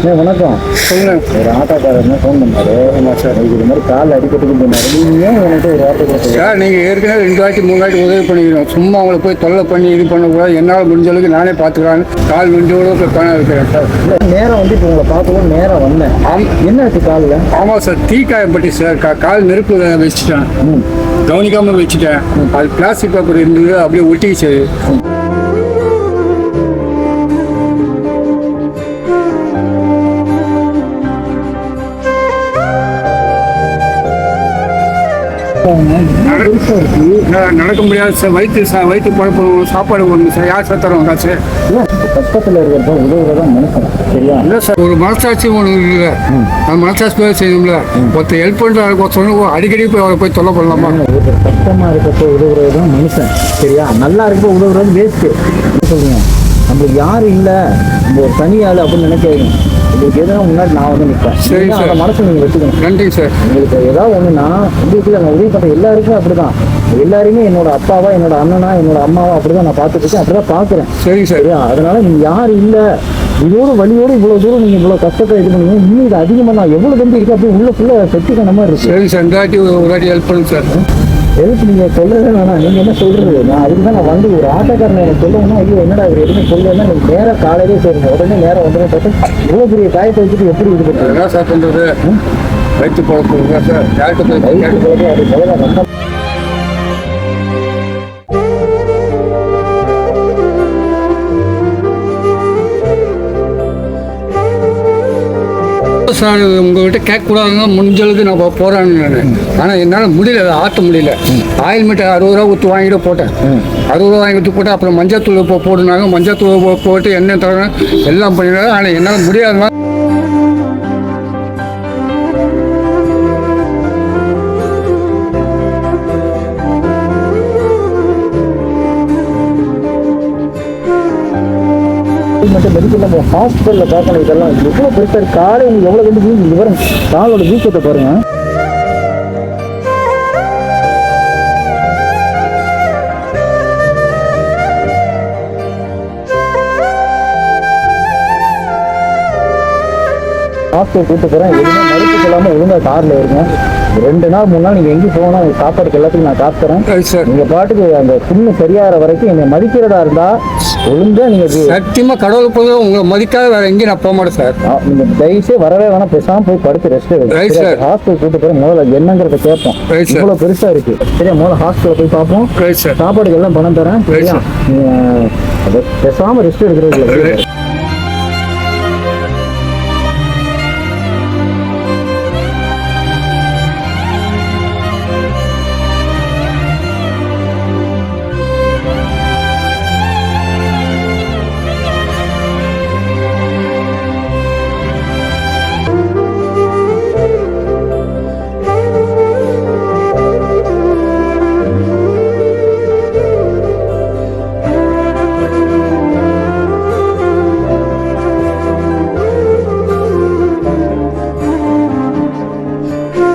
அண்ணே, வணக்கம். சொல்லுங்க. ஒரு ஆட்டோக்காரர் ஃபோன் பண்ணாரு. சார் இது மாதிரி கால் அடிக்கட்டுக்கு போனாரு நீங்க ஏன் என்கிட்ட ஒரு வார்த்தை கொடுத்தீங்க சார் நீங்கள் ஏற்கனவே ரெண்டு வாட்டி மூணு வாட்டி உதவி பண்ணிக்கணும் சும்மா அவங்கள போய் தொல்லை பண்ணி இது பண்ணக்கூடாது. என்னால் முடிஞ்ச அளவுக்கு நானே பார்த்துக்கலாம் கால் போய் பணம் இருக்கிறேன் சார். நேரம் வந்து இப்போ உங்களை பார்க்கவும் நேரம் வந்தேன். ஆம். என்னாச்சு காலில்? ஆமாம் சார் தீ காயப்பட்டு சார். கா கால் நெருப்பு வச்சுட்டேன். கவனிக்காமல் வச்சுட்டேன். அது பிளாஸ்டிக் பேப்பர் இருந்தது அப்படியே ஒட்டிக்கிச்சு நடக்க முடியாது சார் வயிற்று சா வயிற்று குழப்பம் சாப்பாடு ஒன்று சார் யார் சார் தருவோம் காசு கஷ்டத்தில் இருக்கிறப்ப உதவுறதான் மனுஷன் சரியா இல்லை சார் ஒரு மனசாட்சி ஒன்று இல்லை அந்த மனசாட்சி போய் செய்யணும்ல ஒருத்தர் ஹெல்ப் பண்ணுற சொன்ன அடிக்கடி போய் அவரை போய் தொல்லை பண்ணலாமா ஒருத்தர் கஷ்டமா உதவுறது தான் மனுஷன் சரியா நல்லா இருக்க உதவுறது வேஸ்ட்டு சொல்லுங்க நம்மளுக்கு யாரும் இல்லை நம்ம ஒரு தனியாள் அப்படின்னு நினைக்காதீங்க உங்களுக்கு எதுனா முன்னாடி நான் வந்து நிற்பேன் சரி? சார். மனசை நீங்கள் வச்சுக்கணும். நன்றி சார். உங்களுக்கு ஏதாவது ஒண்ணுனா உங்களுக்கு நான் உதவி பண்ற எல்லாருக்கும் அப்படிதான். எல்லாரையுமே என்னோட அப்பாவா என்னோட அண்ணனா என்னோட அம்மாவா அப்படிதான் நான் பார்த்துட்டு இருக்கேன். அப்படிதான் பாக்குறேன் சரி சார். சரியா? அதனால நீங்க யாரும் இல்ல. இதோட வழியோட இவ்வளவு தூரம் நீங்க இவ்வளவு கஷ்டத்தை இது பண்ணீங்க. இன்னும் இது அதிகமா நான் எவ்வளவு தம்பி இருக்கு அப்படி உள்ள ஃபுல்லா செட்டி கண்ட மாதிரி இருக்கு. சரி சார். ஒரு வாட்டி ஹெல்ப் பண்ணுங்க சார். எதுக்கு நீங்க சொல்றதே வேணாம். நீங்க என்ன சொல்றது? நான் அதுக்கு தான் நான் வந்து ஒரு ஆட்டோக்காரனை எனக்கு சொல்லணும்னா ஐயோ என்னடா இவர் எதுவுமே சொல்லலைன்னா நீங்க நேரா காலையிலே சொல்லுங்க உடனே நேரம் உடனே பார்த்து இவ்வளவு பெரிய காயத்தை வச்சுட்டு எப்படி இது பண்ணுறது என்ன சார் பண்ணுறது வயிற்று குழப்பம் சார்? யார்கிட்ட போய் கேட்க- குழப்பம் அது முதல்ல ரொம்ப சார் உங்கள்கிட்ட கேட்கக்கூடாதுன்னு முடிஞ்ச அளவுக்கு நான் போகிறேன்னு நான் ஆனால் என்னால் முடியல அதை ஆற்ற முடியல. ஆயில் மீட்டர் அறுபது ரூபா ஊற்றி வாங்கிட்டு போட்டேன். அறுபது ரூபா வாங்கிட்டு போட்டேன் அப்புறம் மஞ்சள் தூள் போ போடுனாங்க. மஞ்சள் தூள் போட்டு எண்ணெய் தர எல்லாம் பண்ணிடுறாங்க ஆனால் என்னால் முடியாதுன்னா மட்டும் மெடிக்கல் நம்ம ஹாஸ்பிட்டலில் பார்க்கணும். இதெல்லாம் எவ்வளோ பெருசாக காலை உங்களுக்கு எவ்வளோ கண்டு வீங்க விவரம் காலோட வீக்கத்தை பாருங்கள் ஹாஸ்பிட்டல் கூட்டு போகிறேன் எதுவுமே மறுப்பு சொல்லாமல் ஒழுங்காக காரில் இருங்க ரெண்டு நாள் மூணு நாள் நீங்கள் எங்கேயும் போகணும். உங்களுக்கு சாப்பாடுக்கு எல்லாத்துக்கும் நான் காசு தரேன். சரி சார் நீங்க பாட்டுக்கு அந்த புண்ணு சரியாகிற வரைக்கும் என்னை மதிக்கிறதா இருந்தா ஒழுங்கா நீங்க இது- சத்தியமாக கடவுள் போது உங்களை மதிக்காத வேற எங்கேயும் நான் போக மாட்டேன் சார் ஆ, நீங்க தயவுசே வரவே வேணாம். பேசாம போய் படுத்து ரெஸ்ட் sir. ஹாஸ்பிட்டல் கூட்டு போய் முதல்ல என்னங்கிறத கேட்போம். Right, sir. இவ்வளவு பெருசா இருக்கு. சரியா? முதல்ல ஹாஸ்பிட்டல் போய் பார்ப்போம். சாப்பாடுக்கு எல்லாம் பணம் தரேன். சரியா? நீங்க அதை பேசாம ரெஸ்ட் எடுக்கிறது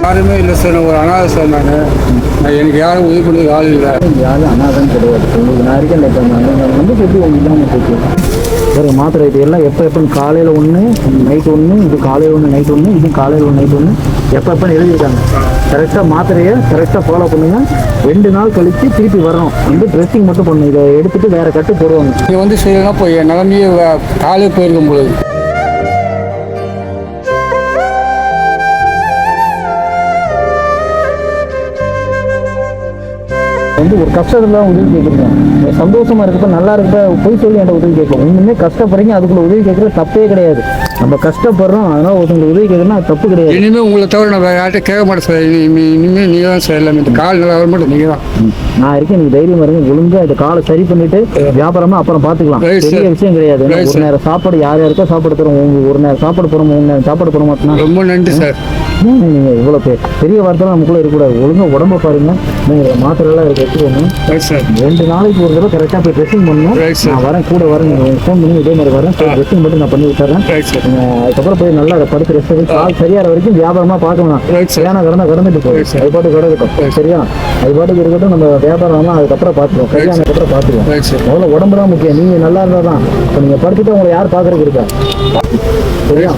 யாருமே இல்லை சார். ஒரு அனாதை சார் நான். எனக்கு யாரும் உதவி பண்ணுறது ஆள் இல்லை. யாரும் அனாதான் கிடையாது. உங்களுக்கு நான் இருக்கேன் இப்போ வந்து எப்படி உங்களுக்கு இல்லாமல் போச்சு? ஒரு மாத்திரை இது எல்லாம் எப்போ எப்போ காலையில் ஒன்று நைட் ஒன்று இது காலையில் ஒன்று நைட் ஒன்று இது காலையில் ஒன்று நைட் ஒன்று எப்போ எப்போன்னு எழுதியிருக்காங்க. கரெக்டாக மாத்திரையை கரெக்டாக ஃபாலோ பண்ணுங்க ரெண்டு நாள் கழித்து திருப்பி வரணும் வந்து ட்ரெஸ்ஸிங் மட்டும் பண்ணணும். இதை எடுத்துட்டு வேற கட்டு போடுவாங்க. இங்கே வந்து செய்யலைன்னா போய் என் நிலமையே வே- காலே போயிருக்கும் பொழுது. வந்து ஒரு கஷ்டத்துல தான் உதவி கேட்குறீங்க. சந்தோஷமாக இருக்கப்ப நல்லா இருக்கப்ப போய் சொல்லி என்கிட்ட உதவி கேட்கும் இன்னுமே கஷ்டப்படுறீங்க அதுக்குள்ள உதவி கேட்குற தப்பே கிடையாது. நம்ம கஷ்டப்படுறோம். அதனால ஒருத்தவங்க உதவி அது தப்பு கிடையாது. இனிமேல் உங்களை தவிர நான் வேறு யார்கிட்ட கேட்க மாட்டேன் சார். இனி இனிமேல் நீங்கள் தான் சார் எல்லாமே. இந்த கால் நல்லா வர மாட்டேன் நீங்கள் தான் நான் இருக்கேன். நீங்க தைரியம் இருங்க. ஒழுங்கா இந்த காலை சரி பண்ணிட்டு வியாபாரமா அப்புறம் sir. பெரிய விஷயம் கிடையாது. ஒரு. நேரம் சாப்பாடு யார் யாருக்கோ சாப்பாடு தரும் உங்களுக்கு ஒரு நேரம் சாப்பாடு போறோம் மூணு நேரம் சாப்பாடு போட மாட்டோம்னா ரொம்ப நன்றி சார். ஏன் நீங்க இவ்வளவு பெ- பெரிய வார்த்தை நமக்குள்ள இருக்கக்கூடாது. ஒழுங்கா உடம்ப பாருங்க. நீங்க மாத்திரை எல்லாம் இருக்கு வச்சுக்கோங்க ரெண்டு நாளைக்கு ஒரு தடவை கரெக்டாக போய் ட்ரெஸ்ஸிங் பண்ணணும். நான் வரேன். கூட வரேன். நீங்கள் ஃபோன் பண்ணி இதே மாதிரி வரேன். ட்ரெஸ்ஸிங் மட்டும் நான் பண்ணி விட்டுறேன். நீங்கள் அதுக்கப்புறம் போய் நல்லா அதை படுத்து ரெஸ்ட் எடுத்து கால் சரியாகிற வரைக்கும் வியாபாரமாக sir. சரியான கடனை கடந்துட்டு sir. அது பாட்டு கிடக்கட்டும் சரியா? அது பாட்டுக்கு இருக்கட்டும் நம்ம வியாபாரம்லாம் அதுக்கப்புறம் பார்த்துருவோம். சரியானதுக்கப்புறம் பார்த்துருவோம். ரைட் சார் முதல்ல உடம்பு தான் முக்கியம். நீங்க நல்லா இருந்தா தான் இப்போ நீங்க படுத்துட்டு உங்களை யார் பாக்குறதுக்கு இருக்கா? சரியா.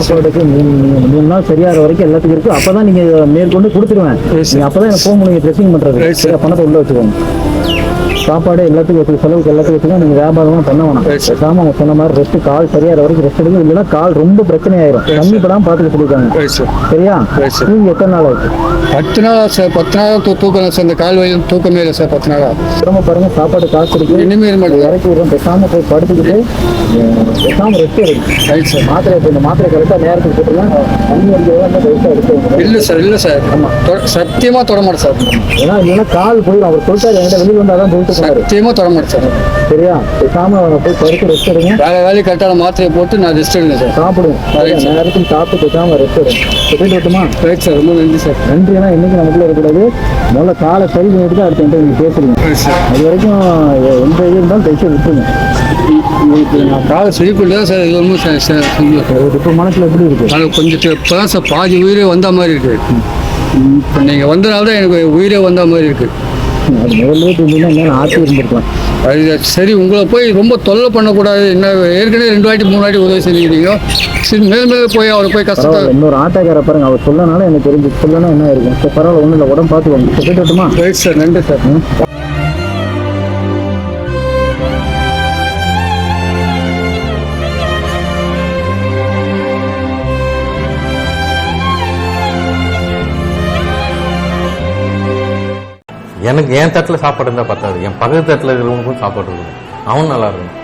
சாப்பாடுக்கு மூணு மூணு- நாள் சரியாகிற வரைக்கும் எல்லாத்துக்கும் இருக்கு. அப்பதான் நீங்க மேற்கொண்டு கொடுத்துருவேன். Yes, sir. நீங்க அப்பதான் எனக்கு போக முடியும் ட்ரெஸ்ஸிங் sir. சரியா? பணத்தை உள்ள வச்சுக்கோங்க. சாப்பாடு எல்லாத்துக்கும் வச்சு செலவுக்கு எல்லாத்துக்கும் வச்சுக்கோ நீங்க வியாபாரமும் பண்ண வேணாம் Right, sir. பேசாம அவங்க சொன்ன மாதிரி ரெஸ்ட் கால் சரியாகிற வரைக்கும் ரெஸ்ட் எடுக்கும் இல்லைன்னா கால் ரொம்ப பிரச்சனை ஆயிரும் தண்ணி sir. படாம பாத்துக்க சொல்லிருக்காங்க ரைட் சார். சரியா? Right, sir. நீங்க எத்தனை நாள் ஆச்சு பத்து நாள் சார். பத்து நாள் தூக்கம் சார். இந்த கால் வலி தூக்கமே இல்லை சார். பத்து நாளா. திரும்ப பாருங்க சாப்பாடு காசு இருக்கு. இனிமேல் மட்டும் இறக்கி விடுறோம். பேசாம போய் படுத்துக்கிட்டு அஹ், பேசாம ரெஸ்ட் எடுக்கும் ரைட் சார். மாத்திரை இந்த மாத்திரை கரெக்டாக நேரத்துக்கு போட்டுலாம் தண்ணி எடுத்து இல்லை சார். இல்லை சார். தொட- சத்தியமா தொட மாட்டேன் சார். ஏன்னா இல்லைன்னா கால் போயிடும் அவர் சொல்லிட்டாரு என்கிட்ட வெளியே வந்தால் தான் போயிட்டு போனாரு சத்தியமா தொட மாட்டேன் சார் சரியா பேசாம போய் படுத்து ரெஸ்ட் எடுங்க. வேலை வேலையை கரெக்டான மாத்திரையை போட்டு நான் ரெஸ்ட் எடுங்க சார். சாப்பிடுங்க. நேரத்துக்கு சாப்பிட்டு பேசாம ரெஸ்ட் எடுங்க. போயிட்டு வரட்டுமா ரைட் சார் ரொம்ப நன்றி சார் நன்றினா இன்னைக்கு நமக்குள்ள இருக்கக்கூடாது. முதல்ல காலை சரி பண்ணிட்டு தான் அடுத்த நீங்க பேசுறீங்க. அது வரைக்கும் எந்த இது இருந்தாலும் தைச்சு விட்டுருங்க. காலை தான் சார் இது ஒன்றும் இப்போ மனசுல எப்படி இருக்கு? ஆனால் கொஞ்சம் இப்போ தான் சார் பாதி உயிரே வந்த மாதிரி இருக்கு. இப்போ நீங்கள் வந்தனால தான் எனக்கு உயிரே வந்த மாதிரி இருக்கு. அது முதல்ல இருந்தீங்கன்னா என்ன ஆட்சி இருந்திருக்கலாம். அது சரி உங்களை போய் ரொம்ப தொல்லை பண்ணக்கூடாது. என்ன ஏற்கனவே ரெண்டு வாட்டி மூணு வாட்டி உதவி செஞ்சுக்கிறீங்க சரி மேல் மேலே போய் அவரை போய் பரவாயில்ல இன்னொரு ஆட்டோக்கார பாருங்க அவர் சொல்லனால எனக்கு தெரிஞ்சு சொல்லனா என்ன இருக்கும் பரவாயில்ல ஒன்றும் இல்லை உடம்பு பார்த்துக்கோங்க. இப்போ போயிட்டு சார் நன்றி சார். எனக்கு என் தட்டில் சாப்பாடு இருந்தால் பத்தாது. என் பக்கத்து தட்டில் இருக்கிறவங்களுக்கும் சாப்பாடு இருக்கணும் அவன் நல்லா இருக்கணும்.